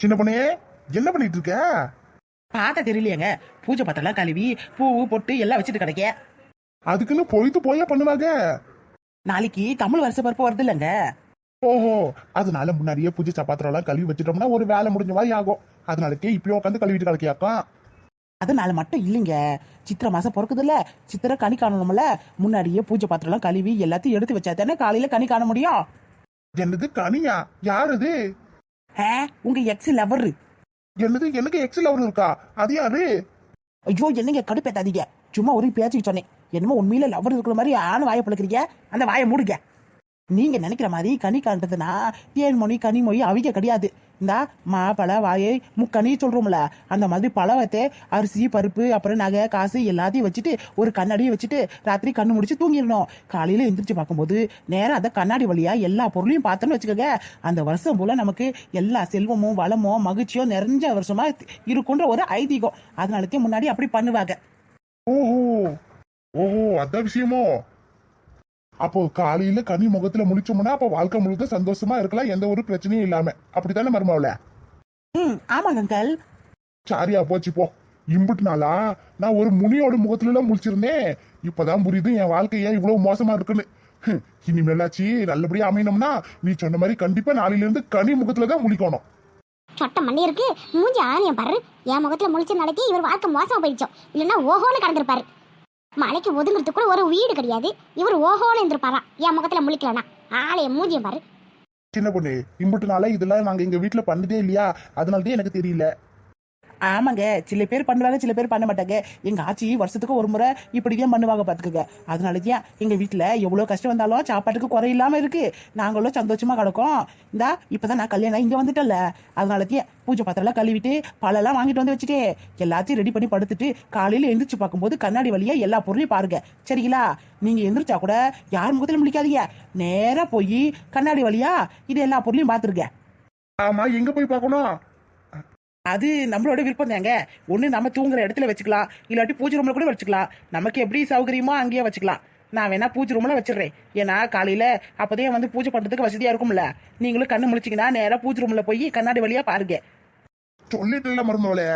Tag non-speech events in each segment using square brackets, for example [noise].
சின்ன பொண்ணே என்ன பண்ணிட்டு இருக்க பார்த்தா தெரியலையேங்க. பூஜை பத்தெல்லாம் கழுவி பூ பொட்டு எல்லாம் வச்சுட்டு கிடைக்க அதுக்குன்னு பொய்த்து போயா பண்ணுவாங்க. நாளைக்கு தமிழ் வருஷ பருப்பு வருது இல்லைங்க. ஓஹோ அதனால முன்னாடியே பூஜை சப்பாத்திரம் எல்லாம் கழுவி வச்சிட்டோம்னா ஒரு வேலை முடிஞ்ச மாதிரி ஆகும். அதனாலக்கே இப்பயும் உட்காந்து கழுவிட்டு கிடக்கியாக்கம் அதனால மட்டும் இல்லைங்க. சித்திரை மாசம் பிறக்குது இல்ல சித்திரை கனி காணணும்ல. முன்னாடியே பூஜை பாத்திரம்லாம் கழுவி எல்லாத்தையும் எடுத்து வச்சா தானே காலையில கனி காண முடியும்? என்னது கனியா? யார் ஆ, உங்க எக்ஸ் லவர் என்னது எனக்கு எக்ஸல் அவர் இருக்கா? அது யாரு? ஐயோ என்னங்க கடுப்பேத்தாதீங்க. சும்மா ஒரு பேச்சுக்கு சொன்னேன். என்னமோ உண்மையில லவர் இருக்கிற மாதிரி ஆண் வாயை பழக்கிறீங்க அந்த வாயை மூடுங்க. நீங்க நினைக்கிற மாதிரி கனி காண்றதுனா தேன்மொழி கனிமொழி அவிக்க கிடையாது. இந்த மாப்பழ வாயை முக்கணி சொல்கிறோம்ல அந்த மாதிரி பழவத்தை அரிசி பருப்பு அப்புறம் நகை காசு எல்லாத்தையும் வச்சுட்டு ஒரு கண்ணாடியை வச்சுட்டு ராத்திரி கண்ணு முடிச்சு தூங்கிடணும். காலையில் எந்திரிச்சு பார்க்கும்போது நேராக அந்த கண்ணாடி வழியாக எல்லா பொருளையும் பார்த்தோன்னு வச்சுக்கோங்க. அந்த வருஷம் போல் நமக்கு எல்லா செல்வமும் வளமும் மகிழ்ச்சியும் நிறைஞ்ச வருஷமாக இருக்குன்ற ஒரு ஐதீகம். அதனாலத்தையும் முன்னாடி அப்படி பண்ணுவாங்க. ஓஹோ. ஓஹோ அதான் விஷயமோ. அப்போ காலையில கனி முகத்துல முடிச்சோம்னா அப்போ வாழ்க்கை முழுக்க சந்தோஷமா இருக்கலாம். எந்த ஒரு பிரச்சனையும் இல்லாம. அப்படித்தானே மருமாவில ம் ஆமாங்க அங்கல் சாரியா போச்சு போ. இம்புட்டு நாளா? நான் ஒரு முனியோட முகத்துல எல்லாம் முடிச்சிருந்தேன் இப்பதான் புரியுது என் வாழ்க்கை ஏன் இவ்வளவு மோசமா இருக்குன்னு. இனிமேலாச்சு நல்லபடியா அமையணும்னா நீ சொன்ன மாதிரி கண்டிப்பா நாளையில இருந்து கனி முகத்துல தான் முழிக்கணும். சொட்ட மண்ணி இருக்கு மூஞ்சி ஆணியம் பாரு. என் முகத்துல முழிச்ச நாளைக்கு இவர் வாழ்க்கை மோசமா போயிடுச்சோம். இல்லைன்னா ஓஹோன்னு கடந்திருப்பாரு. மலைக்கு ஒதுங்கிறதுக்கு கூட ஒரு வீடு கிடையாது. இவர் ஓஹோன்னு இருந்திருப்பாராம் என் முகத்துல முழிக்கலனா? ஆளைய மூஞ்சியம் பாரு. சின்ன பொண்ணு இம்புட்டு நாளா இதெல்லாம் நாங்க எங்க வீட்டுல பண்ணதே இல்லையா? அதனாலதான் எனக்கு தெரியல. ஆமாங்க சில பேர் பண்ணுவாங்க சில பேர் பண்ண மாட்டாங்க. எங்க ஆச்சி வருஷத்துக்கு ஒரு முறை இப்படியே பண்ணுவாங்க பாத்துக்கங்க. அதனால தான் எங்க வீட்டுல எவ்வளவு கஷ்டம் வந்தாலும் சாப்பாட்டுக்கு குறை இல்லாம இருக்கு. நாங்களும் சந்தோஷமா கிடக்கோம். இந்தா இப்பதான் நான் கல்யாணம் இங்க வந்துட்டேன்ல. அதனால தான் பூஜை பாத்திரம்லாம் கழுவிட்டு பழம்லாம் வாங்கிட்டு வந்து வச்சுட்டு எல்லாத்தையும் ரெடி பண்ணி படுத்துட்டு காலையில எழுந்திரிச்சு பார்க்கும்போது கண்ணாடி வழியா எல்லா பொருளையும் பாருங்க. சரிங்களா? நீங்க எந்திரிச்சா கூட யார் முகத்திலும் முடிக்காதீங்க நேரா போய் கண்ணாடி வழியா இது எல்லா பொருளையும் பார்த்துருங்க ஆமா எங்க போய் பார்க்கணும்? அது நம்மளோட விருப்பம் தாங்க. ஒன்று நம்ம தூங்குற இடத்துல வச்சுக்கலாம். இல்லாட்டி பூஜை ரூமில் கூட வச்சுக்கலாம். நமக்கு எப்படி சௌகரியமோ அங்கேயே வச்சுக்கலாம். நான் வேணா பூஜை ரூமில் வச்சிடுறேன். ஏன்னா காலையில் அப்போதே வந்து பூஜை பண்ணுறதுக்கு வசதியாக இருக்கும்ல. நீங்களும் கண்ணு முழிச்சிங்கன்னா நேராக பூஜை ரூமில் போய் கண்ணாடி வழியாக பாருங்க. சொல்லிட்டு மருந்தவளே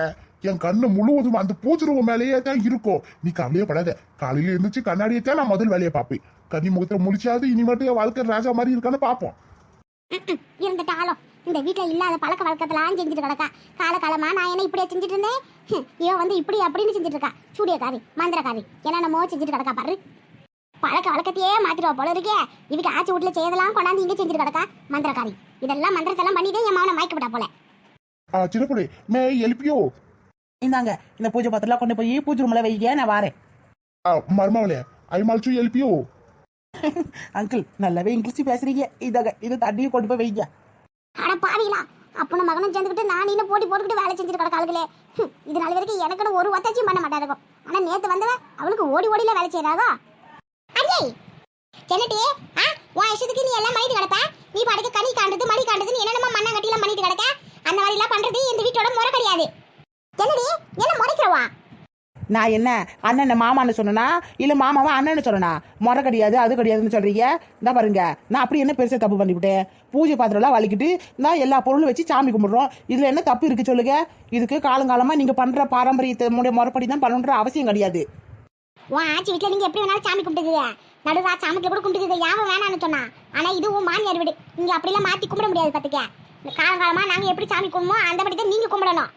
என் கண்ணு முழுவதும் அந்த பூஜை மேலேயே தான் இருக்கும். நீ கவலையே படாத. காலையில இருந்துச்சு கண்ணாடியை தான் நான் முதல் வேலையை பார்ப்பேன். கன்னி முகத்துல முடிச்சாது இனிமேட்டு என் வாழ்க்கை ராஜா மாதிரி இருக்கான்னு பார்ப்போம். இருந்துட்டாலும். இந்த வீட்டுல இல்லாத பழக்க வழக்கத்தெல்லாம் செஞ்சுட்டு கிடக்கா. கால காலமா நான் என்ன இப்படியே செஞ்சுட்டு இருந்தேன்? இவன் வந்து இப்படி அப்படின்னு செஞ்சுட்டு இருக்கா. சூடியக்காரி மந்திரக்காரி என்னென்னமோ செஞ்சுட்டு கிடக்கா பாரு. பழக்க வழக்கத்தையே மாத்திடுவா போல இருக்கே. இதுக்கு ஆச்சி வீட்டுல செய்யதெல்லாம் கொண்டாந்து இங்க செஞ்சுட்டு கிடக்கா. மந்திரக்காரி இதெல்லாம் மந்திரத்தெல்லாம் பண்ணிட்டு என் மகனை மயக்கப்பட்டா போல. ஆ சின்னப்படி மே எழுப்பியோ? இந்தாங்க இந்த பூஜை பத்திரம்லாம் கொண்டு போய் பூஜை ரூமில் வைங்க நான் வரேன். மருமாவளே ஐமால்ச்சு எழுப்பியோ? [laughs] அங்கிள் நல்லாவே இங்கிலீஷ் பேசுறீங்க. இதாங்க இது தண்ணியும் கொண்டு போய் வைங்க. அட பாவிங்களா அப்பனும் மகனும் சேர்ந்துக்கிட்டு நான் இன்னும் போட்டி போட்டுக்கிட்டு வேலை செஞ்சுட்டு கிடக்காளுகளே ஹம், இது நாள் வரைக்கும் எனக்குன்னு ஒரு ஒத்தாச்சியும் பண்ண மாட்டாருக்கும் ஆனா நேத்து வந்தவ அவளுக்கு ஓடி ஓடியில் வேலை செய்யறாதோ அடே என்னட்டி ஆ? உன் இஷ்டத்துக்கு நீ எல்லாம் பண்ணிட்டு கிடப்ப? நீ பாட்டுக்கு கனி காண்டது மணி காண்டதுன்னு என்னென்னமோ மண்ணாங்கட்டிலாம் பண்ணிட்டு கிடக்க? அந்த மாதிரிலாம் பண்றது இந்த வீட்டோட முறை கிடையாது நான் என்ன அண்ணனை மாமான்னு சொன்னனா? இல்லை மாமாவா அண்ணன்னு சொன்னனா? முறை கிடையாது அது கிடையாதுன்னு சொல்றீங்க? இந்த பாருங்க நான் அப்படி என்ன பெருசாக தப்பு பண்ணிவிட்டேன்? பூஜை பாத்திரம்லாம் வலிக்கிட்டு நான் எல்லா பொருளும் வச்சு சாமி கும்பிட்றோம். இதில் என்ன தப்பு இருக்குது சொல்லுங்க? இதுக்கு காலங்காலமாக நீங்கள் பண்ணுற பாரம்பரியத்தை முறை- முறைப்படி தான் பண்ணணுன்ற அவசியம் கிடையாது. உன் ஆச்சி வீட்டில் நீங்கள் எப்படி வேணாலும் சாமி கும்பிட்டுக்குது நடுவா சாமிக்கு கூட கும்பிட்டுக்குது யாவும் வேணாம்னு சொன்னா? ஆனால் இது உன் மாமியார் வீடு. நீங்கள் அப்படிலாம் மாற்றி கும்பிட முடியாது பார்த்துக்க காலங்காலமாக நாங்கள் எப்படி சாமி கும்பிடுமோ அந்தபடி தான் நீங்கள் கும்பிடணும்.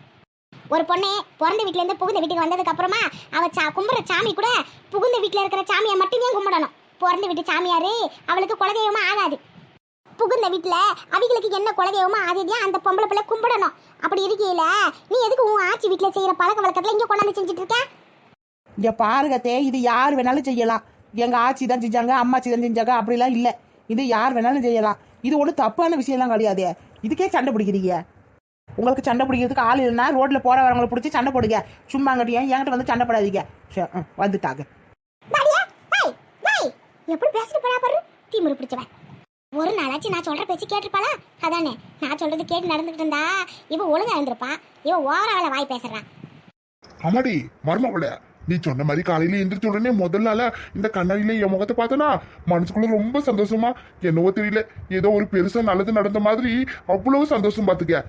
ஒரு பொண்ணு பிறந்த வீட்ல இருந்து புகுந்த வீட்டுக்கு வந்ததுக்கு அப்புறமா அவ சா கும்பிட்ற சாமி கூட புகுந்த வீட்டில் இருக்கிற சாமியை மட்டுமே கும்பிடணும்? பிறந்த வீட்டு சாமியாரு அவளுக்கு குலதெய்வமா ஆகாது. புகுந்த வீட்டில் அவங்களுக்கு என்ன குலதெய்வமாக அதுதான் அந்த பொம்பளை பிள்ளை கும்பிடணும்? அப்படி இருக்கையில நீ எதுக்கு உன் ஆச்சி வீட்டில் செய்யற பழக்க வழக்கத்துல இங்க கொண்டாந்து செஞ்சுட்டு இருக்க இங்க பாருங்க தே இது யார் வேணாலும் செய்யலாம். எங்க ஆச்சி தான் செஞ்சாங்க அம்மாச்சி தான் செஞ்சாங்க அப்படிலாம் இல்ல. இது யார் வேணாலும் செய்யலாம். இது ஒன்றும் தப்பான விஷயம்லாம் கிடையாது. இதுக்கே சண்டை பிடிக்கிறீங்க. உங்களுக்கு சண்டை பிடிக்கிறதுக்கு ஆள் இல்லைன்னா ரோட்ல போற வரவங்களை பிடிச்சி சண்டை போடுங்க. சும்மா அங்கட்டியா என்கிட்ட வந்து சண்டை போடாதீங்க. சரி, ம், வந்துட்டாங்க. எப்படி பேசிட்டு போறா பாரு. திமிரு பிடிச்சவன். ஒரு நாளாச்சும் நான் சொல்ற பேச்சு கேட்டிருப்பாளா? அதானே. நான் சொல்றது கேட்டு நடந்துகிட்டு இருந்தா இவ ஒழுங்கா இருந்திருப்பா. இவ ஓவரால வாய் பேசுறான் அம்மாடி மருமகளே நீ சொன்ன மாதிரி காலையில எந்திரிச்ச உடனே முதல் நாளா இந்த கண்ணாடியில என் முகத்தை பார்த்தனா மனசுக்குள்ள ரொம்ப சந்தோஷமா என்னவோ தெரியல. ஏதோ ஒரு பெருசா நல்லது நடந்த மாதிரி அவ்வளவு சந்தோஷம் பாத்துக்க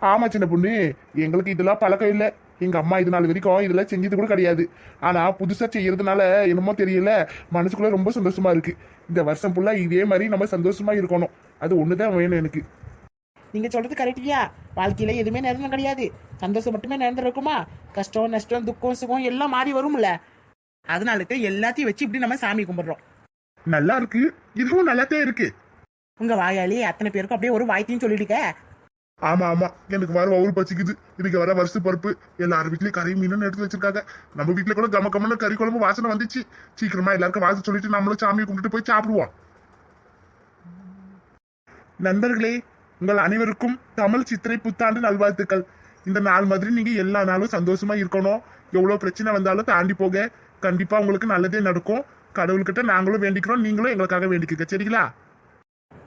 ஆமா சின்ன பொண்ணு. எங்களுக்கு இதெல்லாம் பழக்கம் இல்லை. எங்க அம்மா இது நாள் வரைக்கும் இதெல்லாம் செஞ்சது கூட கிடையாது. ஆனா புதுசா செய்யறதுனால என்னமோ தெரியல. மனசுக்குள்ள ரொம்ப சந்தோஷமா இருக்கு. இந்த வருஷம் ஃபுல்லா இதே மாதிரி நம்ம சந்தோஷமா இருக்கணும். அது ஒண்ணுதான் வேணும் எனக்கு. நீங்க சொல்றது கரெக்டியா வாழ்க்கையில எதுவுமே நிரந்தரம் கிடையாது. சந்தோஷம் மட்டுமே நிரந்தரம் இருக்குமா? கஷ்டம் நஷ்டம் துக்கம் சுகம் எல்லாம் மாறி வரும்ல. அதனால தான் எல்லாத்தையும் வச்சு இப்படி நம்ம சாமி கும்பிடுறோம். நல்லா இருக்கு. இதுவும் நல்லாத்தான் இருக்கு. உங்க வாயாளி அத்தனை பேருக்கும் அப்படியே ஒரு வாய்த்தையும் சொல்லிடுங்க. ஆமா ஆமா. எனக்கு வர ஒவ்வொரு பச்சிக்குது இன்னைக்கு வர வருஷ பருப்பு. எல்லார் வீட்லயும் கறி மீனும் எடுத்து வச்சிருக்காங்க. நம்ம வீட்ல கூட கம கம்மன்னு கறி குழம்பு வாசனை வந்துச்சு. சீக்கிரமா எல்லாருக்கும் வாசனை சொல்லிட்டு நம்மளும் சாமியை கும்பிட்டு போய் சாப்பிடுவோம். நண்பர்களே உங்கள் அனைவருக்கும் தமிழ் சித்திரை புத்தாண்டு நல்வாழ்த்துக்கள். இந்த நாள் மாதிரி நீங்க எல்லா நாளும் சந்தோஷமா இருக்கணும். எவ்வளவு பிரச்சனை வந்தாலும் தாண்டி போக கண்டிப்பா உங்களுக்கு நல்லதே நடக்கும். கடவுள்கிட்ட நாங்களும் வேண்டிக்கிறோம். நீங்களும் எங்களுக்காக வேண்டிக்கோங்க. சரிங்களா?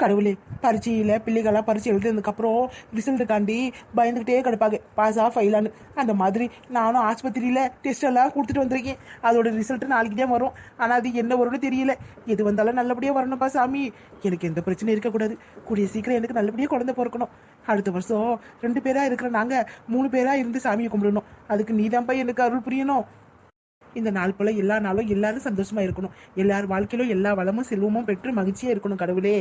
கடவுளே பரீட்சையில் பிள்ளைகளாம் பரீட்சை எழுதுனதுக்கப்புறம் ரிசல்ட்டுக்காண்டி பயந்துக்கிட்டே கிடப்பாங்க. பாஸாக ஃபெயிலான்னு அந்த மாதிரி நானும் ஆஸ்பத்திரியில் டெஸ்ட் எல்லாம் கொடுத்துட்டு வந்திருக்கேன். அதோட ரிசல்ட்டு நாளைக்கு தான் வரும். ஆனால் அது என்ன வரும்னு தெரியல. எது வந்தாலும் நல்லபடியாக வரணும்ப்பா சாமி. எனக்கு எந்த பிரச்சனையும் இருக்கக்கூடாது. கூடிய சீக்கிரம் எனக்கு நல்லபடியாக குழந்தை பிறக்கணும். அடுத்த வருஷம் ரெண்டு பேராக இருக்கிற நாங்கள் மூணு பேராக இருந்து சாமியை கும்பிடணும். அதுக்கு நீதான்ப்பா எனக்கு அருள் புரியணும். இந்த நாள் போல எல்லா நாளும் எல்லாரும் சந்தோஷமா இருக்கணும். எல்லார் வாழ்க்கையிலும் எல்லா வளமும் செல்வமும் பெற்று மகிழ்ச்சியா இருக்கணும் கடவுளே.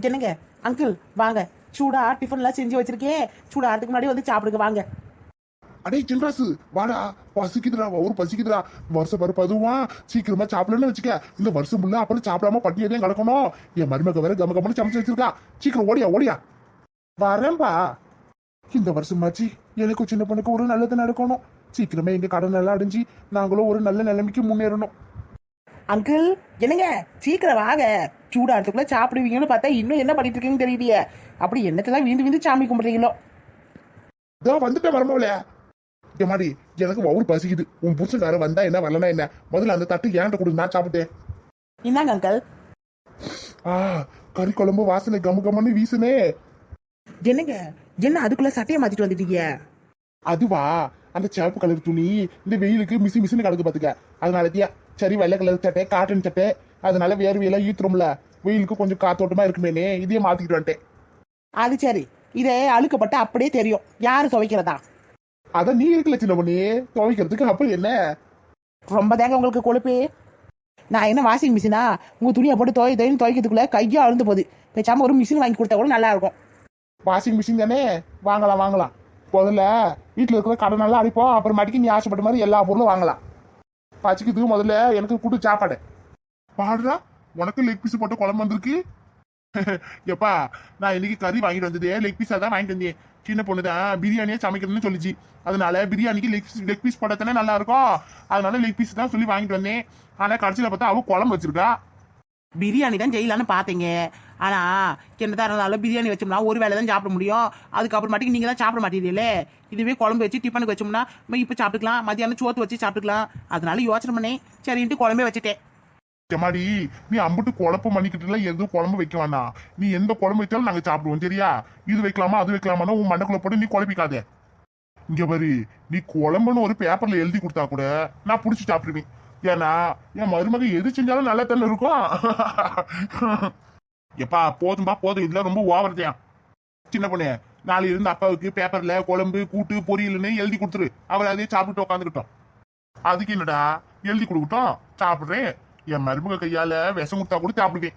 என்னங்க? அங்கிள் வாங்க. சூடா டிஃபன்லாம் செஞ்சு வச்சிருக்கேன் சூடா ஆறதுக்கு முன்னாடி வந்து சாப்பிடுங்க வாங்க. அடே சின்ராசு வாடா. பசிக்குதுடா ஒரு பசிக்குதுடா. வருஷம் பருப்பு அதுவா சீக்கிரமா சாப்பிடலன்னு வச்சுக்க. இந்த வருஷம் ஃபுல்லா அப்புறம் சாப்பிடாம பட்டியலே கிடக்கணும். என் மருமக வேற கம கமன்னு சமைச்சு வச்சிருக்கா. சீக்கிரம் ஓடியா ஓடியா. வரேன்பா. இந்த வருஷமாச்சு எனக்கு சின்ன பொண்ணுக்கு ஒரு நல்லது நடக்கணும். சீக்கிரமே எங்க கடன் எல்லாம் அடைஞ்சு நாங்களும் ஒரு நல்ல நிலைமைக்கு முன்னேறணும். அங்கிள் என்னங்க? சீக்கிரம் வாங்க. சூடா ஆறதுக்குள்ள சாப்பிடுவீங்கன்னு பார்த்தா இன்னும் என்ன பண்ணிட்டு இருக்கீங்கன்னு தெரியலையே. அப்படி என்னத்தை தான் வீந்து வீந்து சாமி கும்பிடுறீங்களோ? இதோ வந்துட்டேன் மருமவள இந்த மாதிரி எனக்கு ஒவ்வொரு பசிக்குது. உன் புருஷன்கார வந்தா என்ன வரலனா என்ன? முதல்ல அந்த தட்டு ஏன்ட்ட கொடு நான் சாப்பிட்டேன். இந்தாங்க அங்கிள் ஆ கறி குழம்பு வாசனை கம கமன்னு வீசுனே. என்னங்க? என்ன அதுக்குள்ள சட்டையை மாத்திட்டு வந்துட்டீங்க? அதுவா? அந்த சிவப்பு கலர் துணி இந்த வெயிலுக்கு மிசி மிசின்னு கிடக்கு பாத்துக்க. அதனாலத்தியா? சரி வெள்ளை கலர் சட்டை காட்டன் சட்டை. அதனால வேர்வையெல்லாம் ஈத்துறோம்ல. வெயிலுக்கு கொஞ்சம் காத்தோட்டமா இருக்குமேனே இதையே மாத்திக்கிட்டு வந்துட்டேன். அது சரி. இதை அழுக்கப்பட்ட அப்படியே தெரியும். யாரு துவைக்கிறதா? அதான் நீ இருக்கல சின்ன பண்ணி துவைக்கிறதுக்கு அப்புறம் என்ன? ரொம்ப தாங்க உங்களுக்கு கொழுப்பு. நான் என்ன வாஷிங் மிஷினா உங்க துணியை போட்டு துவை துவைன்னு துவைக்கிறதுக்குள்ள கையா அழுந்து போகுது. பேசாம ஒரு மிஷின் வாங்கி கொடுத்தா கூட நல்லா இருக்கும். வாஷிங் மிஷின் தானே? வாங்கலாம் வாங்கலாம். முதல்ல வீட்டில் இருக்கிற கடன் எல்லாம் அடிப்போம். அப்புறமாட்டிக்கு நீ ஆசைப்பட்ட மாதிரி எல்லா பொருளும் வாங்கலாம். பச்சிக்கிறதுக்கு முதல்ல எனக்கு கூட்டு சாப்பாடு. பாடுறா உனக்கு லெக் பீஸ் போட்டு குழம்பு வந்திருக்கு. எப்பா நான் இன்னைக்கு கறி வாங்கிட்டு வந்ததே லெக் பீஸாக தான் வாங்கிட்டு வந்தேன். சின்ன பொண்ணு தான் பிரியாணியே சமைக்கிறதுன்னு சொல்லிச்சு. அதனால பிரியாணிக்கு லெக் பீஸ் லெக் பீஸ் போட்டதானே நல்லா இருக்கும். அதனால லெக் பீஸ் தான் சொல்லி வாங்கிட்டு வந்தேன். ஆனால் கடைசியில் பார்த்தா அவ குழம்பு வச்சிருக்கா. பிரியாணி தான் ஜெயிலான்னு பார்த்தீங்க. ஆனா என்னதான் இருந்தாலும் பிரியாணி வச்சோம்னா ஒரு வேளை தான் சாப்பிட முடியும். அதுக்கப்புறமாட்டிக்கு நீங்க தான் சாப்பிட மாட்டீங்களே. இதுவே குழம்பு வச்சு டிஃபனுக்கு வச்சோம்னா நம்ம இப்போ சாப்பிட்டுக்கலாம். மதியானம் சோத்து வச்சு சாப்பிட்டுக்கலாம். அதனால யோசனை பண்ணேன். சரின்ட்டு குழம்பே வச்சுட்டேன். எம்மாடி நீ அம்புட்டு குழப்பம் பண்ணிக்கிட்டுல எதுவும் குழம்பு வைக்க வேணாம் நீ எந்த குழம்பு வைத்தாலும் நாங்கள் சாப்பிடுவோம் சரியா? இது வைக்கலாமா அது வைக்கலாமா உன் மண்டக்குள்ள போட்டு நீ குழப்பிக்காத. இங்க பாரு நீ குழம்புன்னு ஒரு பேப்பர்ல எழுதி கொடுத்தா கூட நான் பிடிச்சி சாப்பிடுவேன். ஏன்னா என் மருமக எது செஞ்சாலும் நல்லா தானே இருக்கும். எப்பா போதும்பா போதும். இதெல்லாம் ரொம்ப ஓவர்தான் சின்ன பொண்ணு நாளை இருந்து அப்பாவுக்கு பேப்பர்ல குழம்பு கூட்டு பொரியல்னு எழுதி கொடுத்துரு. அவர் அதையே சாப்பிட்டு உட்காந்துக்கிட்டோம் அதுக்கு என்னடா எழுதி கொடுக்கட்டும்? சாப்பிட்றேன். என் மருமக கையால விஷம் கொடுத்தா கூட சாப்பிடுவேன்.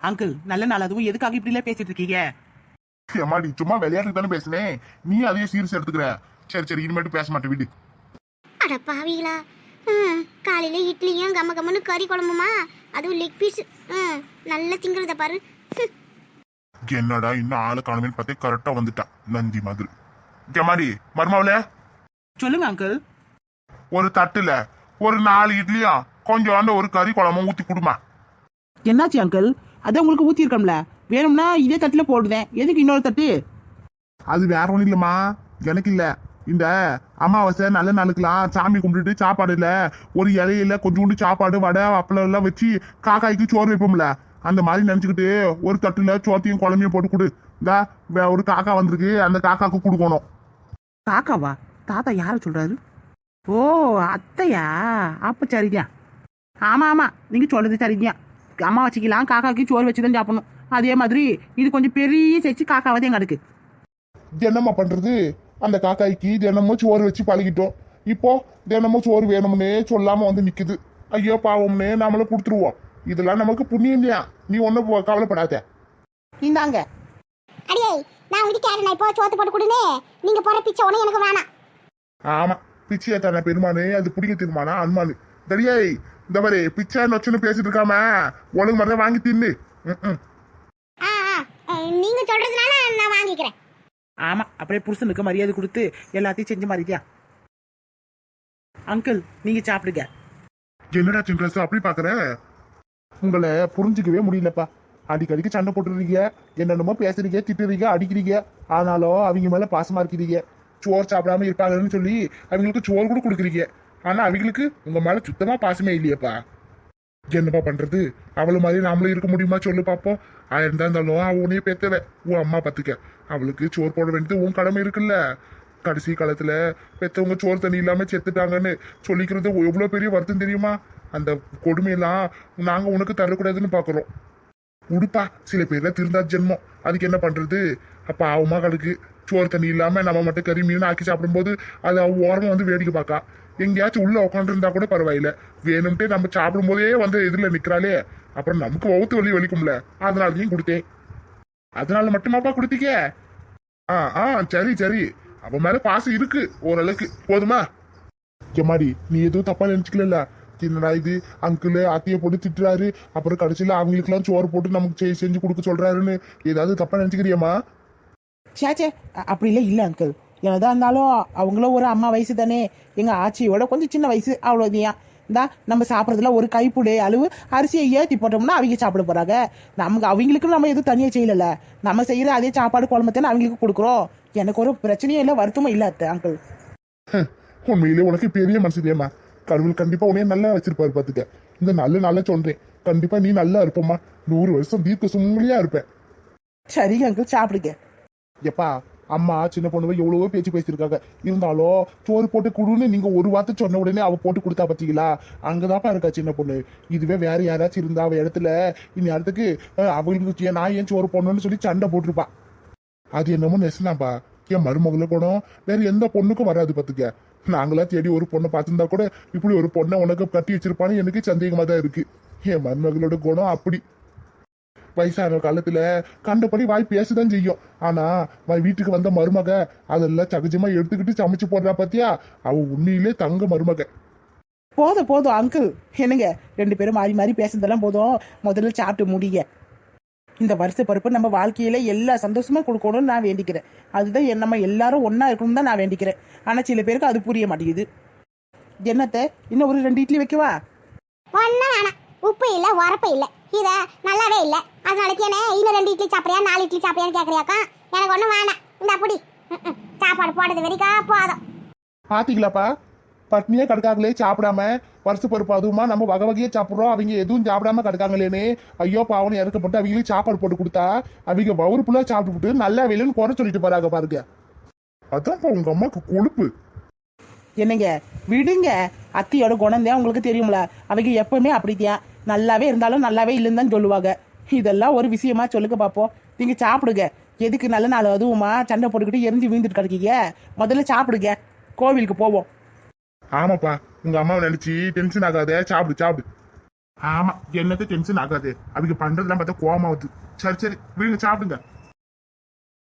அங்கிள் நல்ல நாள் அதுவும். எதுக்காக இப்படிலாம் பேசிட்டு இருக்கீங்க? ஏமாடி சும்மா விளையாட்டுக்கு தானே பேசினேன் நீ அதையே சீரியஸ் எடுத்துக்கிற. சரி சரி இனிமேட்டு பேச மாட்டேன் விடு. அட பாவிகளா. ம் காலையில இட்லியும் கம்ம கம்மன்னு கறி குழம்புமா? அதுவும் லெக் பீஸ் நல்லா திங்கிறத பாரு. என்னடா இன்னும் ஆளை காணுமேன்னு பார்த்தே கரெக்டா வந்துட்டான் நந்தி மாதிரி. ஏமாடி மருமாவில? சொல்லுங்க அங்கிள். ஒரு தட்டுல ஒரு நாலு இட்லியும் கொஞ்சோண்டு ஒரு கறி குழம்பும் ஊத்தி கொடுமா. என்னாச்சு அங்கிள் அதான் உங்களுக்கு ஊத்தி இருக்கோம்ல வேணும்னா இதே தட்டுல போடுதேன் எதுக்கு இன்னொரு தட்டு? அது வேற ஒண்ணும் இல்லம்மா. எனக்கு இல்ல. இந்த அமாவாசை நல்ல நாளுக்கெல்லாம் சாமி கும்பிட்டுட்டு சாப்பாடு இல்ல ஒரு இலையில கொஞ்சோண்டு சாப்பாடு வடை அப்பளம் எல்லாம் வச்சு காக்காய்க்கு சோறு வைப்போம்ல. அந்த மாதிரி நினைச்சுக்கிட்டு ஒரு தட்டுல சோத்தையும் குழம்பையும் போட்டு கொடு. இந்த ஒரு காக்கா வந்திருக்கு. அந்த காக்காக்கு கொடுக்கணும். காக்காவா? தாத்தா யார சொல்றாரு? ஓ அத்தையா? அப்ப சரிதான் ஆமா ஆமா. நீங்க சொல்றது சரிதான் அம்மா வச்சுக்கலாம் காக்காக்கு சோறு வச்சு தான் சாப்பிடணும். அதே மாதிரி இது கொஞ்சம் பெரிய சைச்சு காக்காவதே எங்க அடுக்கு என்னம்மா பண்றது அந்த காக்காய்க்கு தினமும் சோறு வச்சு பழகிட்டோம். இப்போ தினமும் சோறு வேணும்னே சொல்லாம வந்து நிக்குது. ஐயோ பாவம்னே நாமளும் கொடுத்துருவோம். இதெல்லாம் நமக்கு புண்ணியம் இல்லையா? நீ ஒன்றும் கவலைப்படாத. இந்தாங்க. அடியே நான் கேட்டேன் நான் இப்போ சோத்து போட்டு கொடுனே நீங்க போற பிச்சை ஒன்றும் எனக்கு வேணாம். ஆமா பிச்சையா தானே பெருமானு. அது பிடிக்க திருமானா அனுமானு. தடியாய் இந்த மாதிரி பிச்சை நொச்சுன்னு பேசிட்டு இருக்காம ஒழுங்கு மாதிரி வாங்கி தின்னு. நீங்க சொல்றதுனால நான் வாங்கிக்கிறேன். ஆமா அப்படியே புருஷனுக்கு மரியாதை கொடுத்து எல்லாத்தையும் செஞ்ச மாதிரியா அங்கிள் நீங்க சாப்பிடுங்க. என்னடா சின்ரஸ் அப்படி பாக்குற? உங்களை புரிஞ்சுக்கவே முடியலப்பா. அடிக்கடிக்கு சண்டை போட்டுறீங்க என்னென்னமோ பேசுறீங்க திட்டுறீங்க அடிக்கிறீங்க. ஆனாலும் அவங்க மேல பாசமா இருக்கிறீங்க. சோறு சாப்பிடாம இருப்பாங்கன்னு சொல்லி அவங்களுக்கு சோறு கூட கொடுக்குறீங்க. ஆனா அவங்களுக்கு உங்க மேல சுத்தமா பாசமே இல்லையேப்பா. என்னப்பா பண்றது? அவள மாதிரி நாமளும் இருக்க முடியுமா சொல்லு பாப்போம். ஆயிருந்தா இருந்தாலும் அவ உன்னைய பெத்தவ. உன் அம்மா பத்துக்க. அவளுக்கு சோறு போட வேண்டியது உன் கடமை இருக்குல்ல. கடைசி காலத்துல பெத்தவங்க சோறு தண்ணி இல்லாம செத்துட்டாங்கன்னு சொல்லிக்கிறது எவ்வளவு பெரிய வருத்தம் தெரியுமா? அந்த கொடுமையெல்லாம் நாங்க உனக்கு தரக்கூடாதுன்னு பாக்குறோம். உடுப்பா. சில பேர்ல திருந்தா ஜென்மம். அதுக்கு என்ன பண்றது? அப்ப ஆவுமா கடுக்கு. சோறு தண்ணி இல்லாம நம்ம மட்டும் கறி மீன் ஆக்கி சாப்பிடும்போது அது அவ ஓரமா வந்து வேடிக்கை பார்க்கா எங்கேயாச்சும் உள்ள உட்காந்துருந்தா கூட பரவாயில்ல. வேணும்ட்டே நம்ம சாப்பிடும் போதே வந்து எதிரில நிக்கிறாளே. அப்புறம் நமக்கு ஒவ்வொத்து வலி வலிக்கும்ல. அதனாலையும் கொடுத்தேன். அதனால மட்டுமாப்பா கொடுத்தீங்க? ஆ ஆ சரி சரி. அவ மேல பாசம் இருக்கு ஓரளவுக்கு. போதுமா? எம்மாடி நீ எதுவும் தப்பா நினைச்சுக்கல என்னடா இது? அங்கிள் அத்தையை போட்டு திட்டுறாரு. அப்புறம் கடைசியில் அவங்களுக்குலாம் சோறு போட்டு நமக்கு செய்- செஞ்சு கொடுக்க சொல்றாருன்னு. ஏதாவது தப்பா நினைச்சுக்கிறியம்மா? சேச்சே அ- அப்படிலாம் இல்லை அங்கிள் என்னதான் இருந்தாலும் அவங்களும் ஒரு அம்மா வயசு தானே. எங்கள் ஆச்சியோட கொஞ்சம் சின்ன வயசு அவ்வளோதையா இந்தா நம்ம சாப்பிட்றதுல ஒரு கைப்புடு அளவு அரிசியை ஏற்றி போட்டோம்னா அவங்க சாப்பிட போகிறாங்க நமக்கு அவங்களுக்கு நம்ம எதுவும் தனியாக செய்யலைல்ல. நம்ம செய்கிற அதே சாப்பாடு குழம்பு தானே அவங்களுக்கு கொடுக்குறோம். எனக்கு ஒரு பிரச்சனையும் இல்லை வருத்தமும் இல்லை அத்தை அங்கிள் உண்மையிலே உனக்கு பெரிய மனசுதேம்மா கடவுள் கண்டிப்பா உன்னைய நல்லா வச்சிருப்பாரு பாத்துக்க. இந்த நல்ல நாள சொல்றேன். கண்டிப்பா நீ நல்லா இருப்பம்மா. நூறு வருஷம் தீர்க்க சுமங்கலியா இருப்ப சரிங்க அங்கிள் சாப்பிடுங்க. எப்பா அம்மா சின்ன பொண்ணுவ எவ்வளவோ பேச்சு பேசியிருக்காங்க. இருந்தாலும் சோறு போட்டு கொடுன்னு நீங்க ஒரு வார்த்தை சொன்ன உடனே அவ போட்டு கொடுத்தா பாத்தீங்களா? அங்கதான்ப்பா இருக்கா சின்ன பொண்ணு. இதுவே வேற யாராச்சும் இருந்தா அவ இடத்துல இனி அடுத்துக்கு அவங்களுக்கு நான் ஏன் சோறு போடணும்னு சொல்லி சண்டை போட்டிருப்பா. அது என்னமோ நெசனாப்பா என் மருமகள குணம் வேற எந்த பொண்ணுக்கும் வராது பாத்துக்க. நாங்களா தேடி ஒரு பொண்ணை பார்த்துருந்தா கூட இப்படி ஒரு பொண்ணை உனக்கு கட்டி வச்சிருப்பான்னு எனக்கு சந்தேகமா தான் இருக்கு. என் மருமகளோட குணம் அப்படி. வயசான காலத்துல கண்டபடி வாய் பேசதான் செய்யும். ஆனா வ- வீட்டுக்கு வந்த மருமக அதெல்லாம் சகஜமா எடுத்துக்கிட்டு சமைச்சு போடுறா பாத்தியா? அவ உண்மையிலே தங்க மருமக. போதும் போதும் அங்கிள் என்னங்க? ரெண்டு பேரும் மாறி மாறி பேசுறதெல்லாம் போதும். முதல்ல சாப்பிட்டு முடிங்க. இந்த வருஷ பருப்பு நம்ம வாழ்க்கையில எல்லா சந்தோஷமும் கொடுக்கணும்னு நான் வேண்டிக்கிறேன். அதுதான் என் நம்ம எல்லாரும் ஒண்ணா இருக்கணும்னு தான் நான் வேண்டிக்கிறேன். ஆனா சில பேருக்கு அது புரிய மாட்டேங்குது. என்னத்தை? இன்னும் ஒரு ரெண்டு இட்லி வைக்கவா? ஒன்றும் வேணாம். உப்பு இல்லை உரப்பு இல்லை. இதை நல்லாவே இல்லை. அதனாலக்கு என்ன இன்னும் ரெண்டு இட்லி சாப்பிட்றியா நாலு இட்லி சாப்பிட்றியான்னு கேட்குறியாக்கா எனக்கு ஒன்றும் வேணாம். இந்த அப்படி. சாப்பாடு போடுறது வரைக்கும் போதும். பாத்தீங்களாப்பா? பட்னியே கிடக்காங்களே சாப்பிடாம வருஷ பருப்பு அதுவுமா நம்ம வகை வகையா சாப்பிடுறோம். அவங்க எதுவும் சாப்பிடாம கிடக்காங்களேன்னு ஐயோ பாவனை இறக்கப்பட்டு அவங்களுக்கு சாப்பாடு போட்டு கொடுத்தா அவங்க வவுறு புள்ளா சாப்பிட்டுட்டு நல்லா வேலைன்னு குறை சொல்லிட்டு போறாங்க பாருங்க. அதான்ப்பா உங்க அம்மாக்கு கொழுப்பு. என்னங்க விடுங்க. அத்தியோட குணம் தான் உங்களுக்கு தெரியும்ல. அவங்க எப்பவுமே அப்படித்தான். நல்லாவே இருந்தாலும் நல்லாவே இல்லைன்னு தான் சொல்லுவாங்க. இதெல்லாம் ஒரு விஷயமா சொல்லுங்க பார்ப்போம் நீங்கள் சாப்பிடுங்க. எதுக்கு நல்ல நாள் அதுவுமா? சண்டை போட்டுக்கிட்டு எரிஞ்சு வீழ்ந்துட்டு கிடக்கீங்க. முதல்ல சாப்பிடுங்க. கோவிலுக்கு போவோம். ஆமாப்பா. உங்க அம்மாவை நினைச்சு டென்ஷன் ஆகாத. சாப்பிடு சாப்பிடு. ஆமா என்னது டென்ஷன் ஆகாது. அவங்க பண்றதெல்லாம் பார்த்தா கோவமா வருது. சரி சரி விடுங்க சாப்பிடுங்க.